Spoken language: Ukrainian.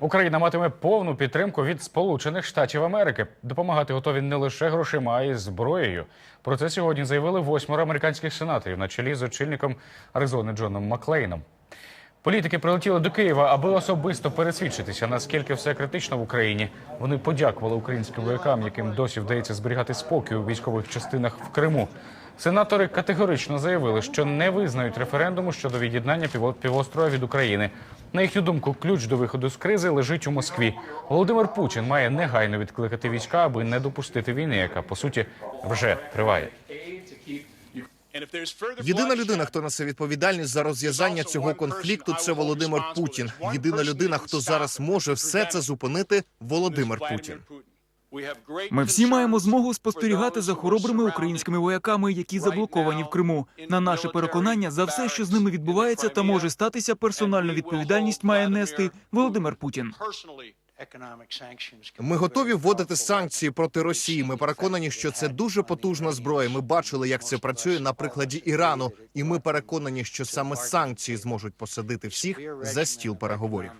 Україна матиме повну підтримку від Сполучених Штатів Америки. Допомагати готові не лише грошима, а й зброєю. Про це сьогодні заявили восьмеро американських сенаторів на чолі з очільником Аризони Джоном Маклейном. Політики прилетіли до Києва, аби особисто пересвідчитися, наскільки все критично в Україні. Вони подякували українським воякам, яким досі вдається зберігати спокій у військових частинах в Криму. Сенатори категорично заявили, що не визнають референдуму щодо від'єднання піво- півострова від України. На їхню думку, ключ до виходу з кризи лежить у Москві. Володимир Путін має негайно відкликати війська, аби не допустити війни, яка по суті вже триває. Єдина людина, хто несе відповідальність за розв'язання цього конфлікту, це Володимир Путін. Єдина людина, хто зараз може все це зупинити, Володимир Путін. Ми всі маємо змогу спостерігати за хоробрими українськими вояками, які заблоковані в Криму. На наше переконання за все, що з ними відбувається та може статися, персональну відповідальність має нести Володимир Путін. Ми готові вводити санкції проти Росії. Ми переконані, що це дуже потужна зброя. Ми бачили, як це працює на прикладі Ірану, і ми переконані, що саме санкції зможуть посадити всіх за стіл переговорів.